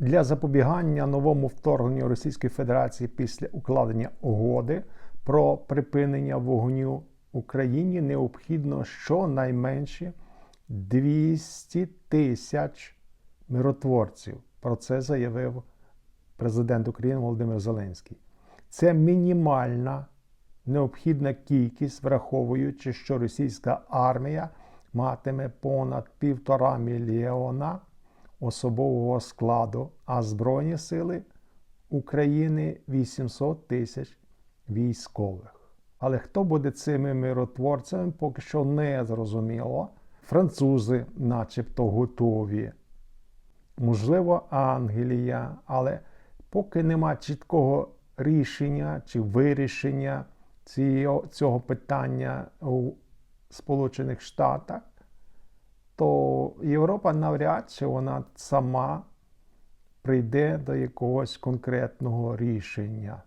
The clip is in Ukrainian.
Для запобігання новому вторгненню Російської Федерації після укладення угоди про припинення вогню Україні необхідно щонайменше 200 тисяч миротворців. Про це заявив президент України Володимир Зеленський. Це мінімальна необхідна кількість, враховуючи, що російська армія матиме понад півтора мільйона особового складу, а Збройні сили України 800 тисяч військових. Але хто буде цими миротворцями, поки що не зрозуміло. Французи, начебто, готові. Можливо, Ангелія, але поки нема чіткого рішення чи вирішення цього питання у Сполучених Штатах, то Європа навряд чи вона сама прийде до якогось конкретного рішення.